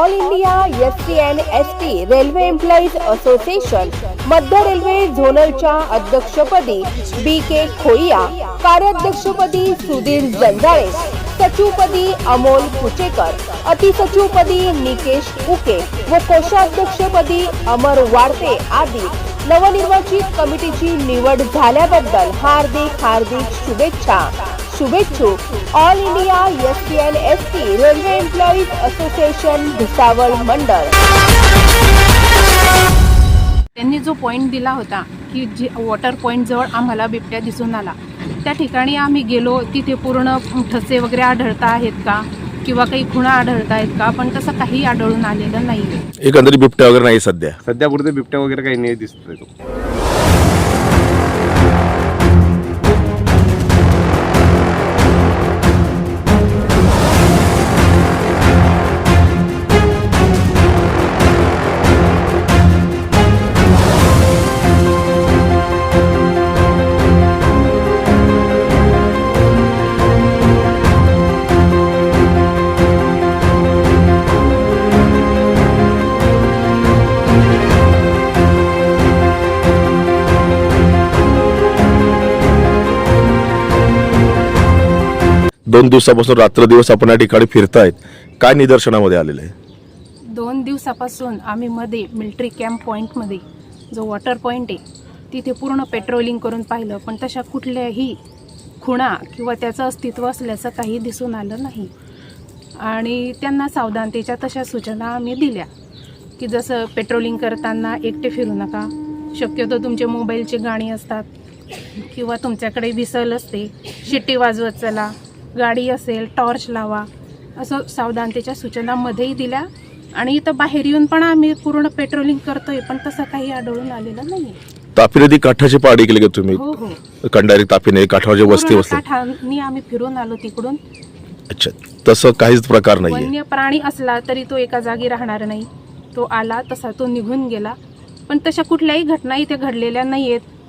All India S T and S T railway employees association मध्य railway झोनलच्या अध्यक्षपदी B के खोइया कार्याध्यक्षपदी सुधीर जंजाळे सचिवपदी अमोल कुचेकर अतिसचिवपदी निकेश उके व कोषाध्यक्षपदी अमर वाडते आदी नवनिर्वाचित कमिटीची निवड झाल्याबद्दल हार्दिक हार्दिक शुभेच्छा. शुभेच्छुक all India S T N S T railway employees association Bhusawal मंडळ त्यांनी जो पॉईंट दिला होता की जे वॉटर पॉईंट जवळ आम्हाला बिबट्या दिसून आला. त्या ठिकाणी आम्ही गेलो तिथे पूर्ण ठसे वगैरे आढळता आहेत का? किंवा काही खुणा आढळत आहेत का? पण तसं काही आढळून आलेलं नाही एकंदरीत बिबट्या वगैरे नाही सध्या. सध्या पुरते बिबट्या वगैरे काही नाही दिसतोय तो. दोन दिवसापासून रात्र दिवस आपण या ठिकाणी फिरतायत. काय निदर्शनामध्ये आलेलं आहे? दोन दिवसापासून आम्ही मध्ये मिलिटरी कॅम्प पॉईंटमध्ये जो वॉटर पॉईंट आहे तिथे पूर्ण पेट्रोलिंग करून पाहिलं पण तशा कुठल्याही खुणा किंवा त्याचं अस्तित्व असल्याचं काही दिसून आलं नाही. आणि त्यांना सावधानतेच्या तशा सूचना आम्ही दिल्या की जसं पेट्रोलिंग करताना एकटे फिरू नका. शक्यतो तुमचे मोबाईलची गाणी असतात किंवा तुमच्याकडे विसल असते शिट्टी वाजवत चला. गाडी असेल टॉर्च लावा असं सावधानतेच्या सूचना मध्येही दिल्या. आणि इथं बाहेर येऊन पण आम्ही पूर्ण पेट्रोलिंग करतोय पण तसं काही आढळून आलेलं नाही तापी नदी काठाची पहाडी केली का तुम्ही? हो हो. कंडारी तापी नदी काठावर वस्ती पूर्ण वसते. काठानी आम्ही फिरून आलो तिकडून. अच्छा तसं काहीच प्रकार नाहीये. वन्य प्राणी असला तरी तो एका जागी राहणार नाही. तो आला तसा तो निघून गेला. पण तशा कुठल्याही घटना इथे घडलेल्या नाही आहेत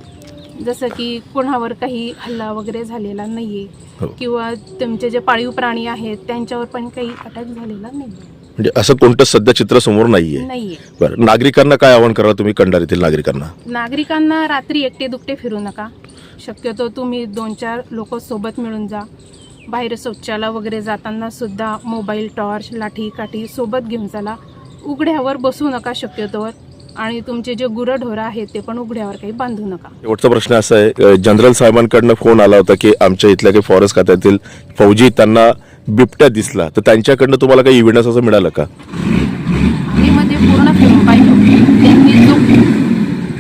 जसं की कोणावर काही हल्ला वगैरे झालेला नाहीये हो. किंवा तुमचे जे पाळीव प्राणी आहेत त्यांच्यावर पण काही अटॅक झालेला नाही म्हणजे असं कोणतं सध्या चित्र समोर नाहीये. नाहीये. बरं नागरिकांना काय आवाहन करा तुम्ही कंडारीतील नागरिकांना? नागरिकांना रात्री एकटे दुकटे फिरू नका. शक्यतो तुम्ही दोन चार लोक सोबत मिळून जा. बाहेर शौचाला वगैरे जाताना सुद्धा मोबाईल टॉर्च लाठी काठी सोबत घेऊन चला. उघड्यावर बसू नका शक्यतोवर. आणि तुमचे जे गुरंढोरं आहेत ते पण उघड्यावर काही बांधू नका. शेवटचा प्रश्न असा आहे जनरल साहेबांकडनं फोन आला होता की आमच्या इथल्या काही फॉरेस्ट खात्यातील फौजी त्यांना बिबट्या दिसला. तर त्यांच्याकडनं तुम्हाला काही इव्हिडन्स असं मिळालं का? मध्ये पूर्ण फिरून पाहिलं. त्यांनी जो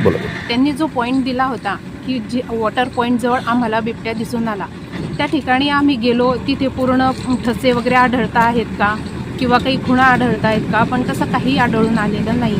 बोला. त्यांनी जो पॉईंट दिला होता की जे वॉटर पॉईंट जवळ आम्हाला बिबट्या दिसून आला. त्या ठिकाणी आम्ही गेलो तिथे पूर्ण ठसे वगैरे आढळता आहेत का? किंवा काही खुणा आढळत आहेत का? पण तसं काही आढळून आलेलं नाही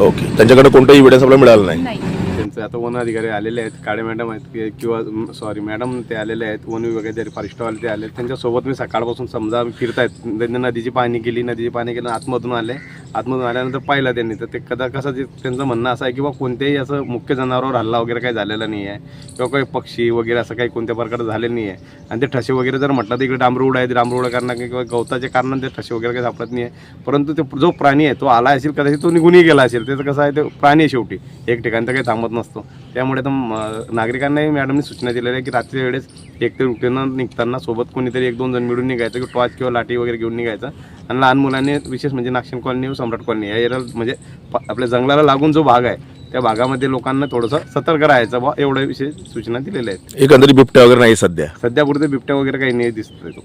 ओके. त्यांच्याकडे कोणताही इव्हिडन्स आपल्याला मिळाला नाही. त्यांचे आता वन अधिकारी आलेले आहेत काळे मॅडम आहेत किंवा सॉरी मॅडम ते आलेले आहेत वन विभागाचे फॉरेस्टवाले ते आले त्यांच्यासोबत मी सकाळपासून समजा फिरतायत. म्हणजे त्यांनी नदीची पाणी केली नदीची पाणी केलं आतमधून आले. आतमधून आल्यानंतर पाहिलं त्यांनी. तर ते कदा कसं जे त्यांचं म्हणणं असं आहे की बा कोणत्याही असं मुख्य जनावरावर हल्ला वगैरे काही झालेला नाही आहे. किंवा काही पक्षी वगैरे असं काही कोणत्या प्रकारचं झाले नाही आहे. आणि ते ठसे वगैरे जर म्हटलं तर इकडे डांबरूड आहेत. डांबरूड कारण किंवा गवताच्या कारणाने ते ठसे वगैरे काही सापडत नाही आहे. परंतु ते जो प्राणी आहे तो आला असेल कदाचित तो निघूनही गेला असेल. त्याचं कसं आहे ते प्राणी आहे शेवटी. एक ठिकाणी तर काही थांबत नसतो. त्यामुळे तर नागरिकांनाही मॅडमने सूचना दिलेल्या आहे की रात्री वेळेस एक तर रुटीनं निघताना सोबत कोणीतरी एक दोन जण मिळून निघायचं किंवा टॉर्च किंवा लाठी वगैरे घेऊन निघायचं. आणि लहान मुलांनी विशेष म्हणजे नागशन कॉलनी व सम्राट कॉलनी या एरियाला म्हणजे आपल्या जंगलाला लागून जो भाग आहे त्या भागामध्ये लोकांना थोडंसं सतर्क राहायचं बा एवढ्या विशेष सूचना दिलेल्या आहेत. एकंदरीत बिबट्या वगैरे नाही सध्या. सध्या पुरते बिबट्या वगैरे काही नाही दिसतोय तो.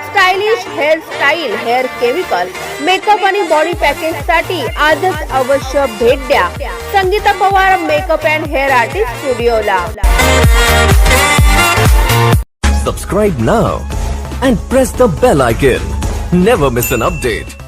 stylish hair style hair chemical makeup आणि बॉडी पॅकेजसाठी आजच अवश्य भेट द्या Sangeeta Pawar makeup and hair artist स्टुडिओला Subscribe now and press the bell icon. Never miss an update.